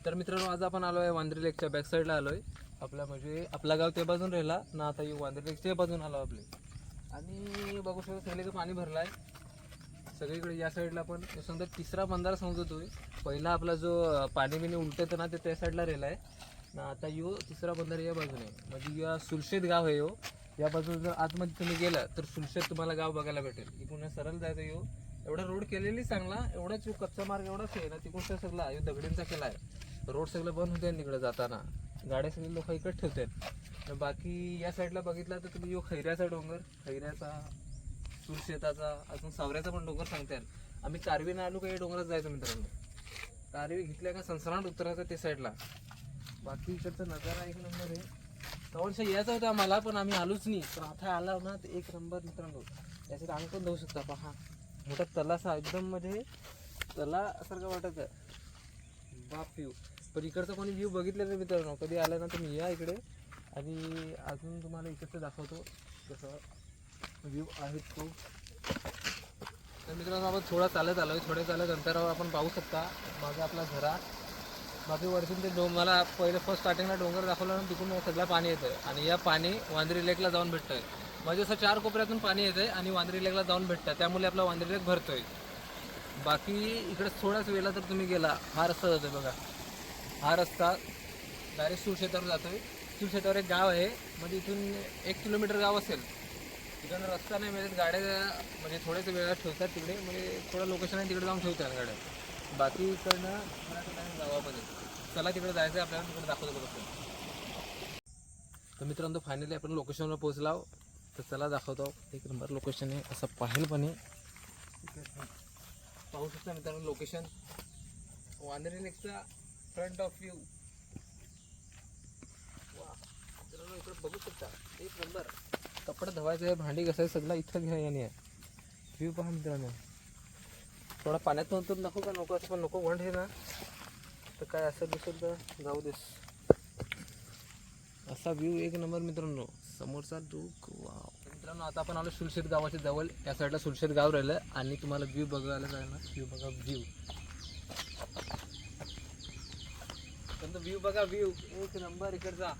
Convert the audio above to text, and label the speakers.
Speaker 1: तर मित्रांनो आज आपण आलो आहे वांद्रे लेकच्या बॅक साईडला आलो आहे आपला म्हणजे आपला गाव त्या बाजून राहिला. ना आता येऊ वांद्री लेकच्या बाजून आलो आपले. आणि बघू शकतो सगळीकडे पाणी भरलं आहे सगळीकडे या साईडला पण समजा तिसरा बंधारा आहे पहिला आपला जो पाणी बिणी उलटतं ना ते त्या साईडला राहिला आहे ना आता यो तिसरा बंधारा या बाजूने. आहे. म्हणजे या सुलशेत गाव आहे यो. या बाजून जर आतमध्ये तुम्ही गेला तर सुलशेत तुम्हाला गाव बघायला भेटेल. इकडून सरळ जायचं यो. एवढा रोड केलेली चांगला एवढाच कच्चा मार्ग एवढाच आहे ना तिकडून तो सगळा यो दगडींचा केला आहे रोड सगळं बंद होते तिकडे जाताना. गाड्या सगळे लोक इकडे ठेवतात. तर बाकी या साईडला बघितला तर तुम्ही यो खैऱ्याचा डोंगर खैऱ्याचा सुरशेताचा अजून सावऱ्याचा पण डोंगर सांगतात. आम्ही कारवीनं आलो काही डोंगरात जायचं मित्रांनो. कारवी घेतल्या का संसराट उतरायचं ते साईडला. बाकी इकडचा नजारा एक नंबर आहे. तवनशा यायचं होतं आम्हाला पण आम्ही आलोच नाही. पण आता आला ना तर एक नंबर मित्रांनो. त्याच्यात अंग पण जाऊ शकता. पहा मोठा तलासा एकदम मध्ये तलासारखं वाटत आहे. बाप व्ह्यू पण इकडचा कोणी व्ह्यू बघितला नाही मित्रांनो. कधी आला ना तुम्ही या इकडे. आणि अजून तुम्हाला इकडचं दाखवतो कसं व्ह्यू आहे तो. तर मित्रांनो आपण थोडा चालत आलो आहे थोड्या चालत अंतरावर आपण पाहू शकता. माझा आपला घरा बाकी वरतून ते डोंग मला पहिले फर्स्ट स्टार्टिंगला डोंगर दाखवलं ना तिकडून सगळं पाणी येतं आणि या पाणी वांद्री लेकला जाऊन भेटतं आहे म्हणजे असं चार कोपऱ्यातून पाणी येतं आहे आणि वांद्री लेकला जाऊन भेटतं त्यामुळे आपला वांद्री लेक भरतो आहे बाकी इकडे थोडाच वेळा तर तुम्ही गेला. हा रस्ता जातो बघा. हा रस्ता डायरेक्ट सुरशेतावर आहे सुरशेतावर एक गाव आहे. म्हणजे इथून एक किलोमीटर गाव असेल. तिकडनं रस्ता नाही मिळत. गाड्या म्हणजे थोड्याच वेळा ठेवतात तिकडे. म्हणजे थोडं लोकेशन आहे तिकडे जाऊन ठेवतात गाड्या. बाकी इकडनं गावामध्ये. चला तिकडे जायचं आहे. आपल्याला तिकडे दाखवतो बघतो तर मित्रांनो फायनली आपण लोकेशनवर पोहोचला तर चला दाखवतो. एक नंबर लोकेशन आहे. असं पाहिलं पण आहे. पाहू शकता मित्रांनो लोकेशन वांद्रे नेक्स्टचा फ्रंट ऑफ व्ह्यू वा इकडे बघू शकता. एक नंबर. कपडे धुवायचे आहे भांडी घासायचं सगळं इथं घ्या याने. व्ह्यू पहा मित्रांनो. थोडा पाण्यात नव्हतं नको का? नको असं पण नको वंड आहे ना. तर काय असं दिसेल तर जाऊ देस. असा व्ह्यू एक नंबर मित्रांनो. समोरचा लुक वाव मित्रांनो आता आपण आलो सुलशेत गावाच्या जवळ. या साईडला सुलशेत गाव राहिलं आणि तुम्हाला व्ह्यू बघायला जाईल ना व्ह्यू बघा व्ह्यू व्ह्यू बघा व्ह्यू एक नंबर इकडचा.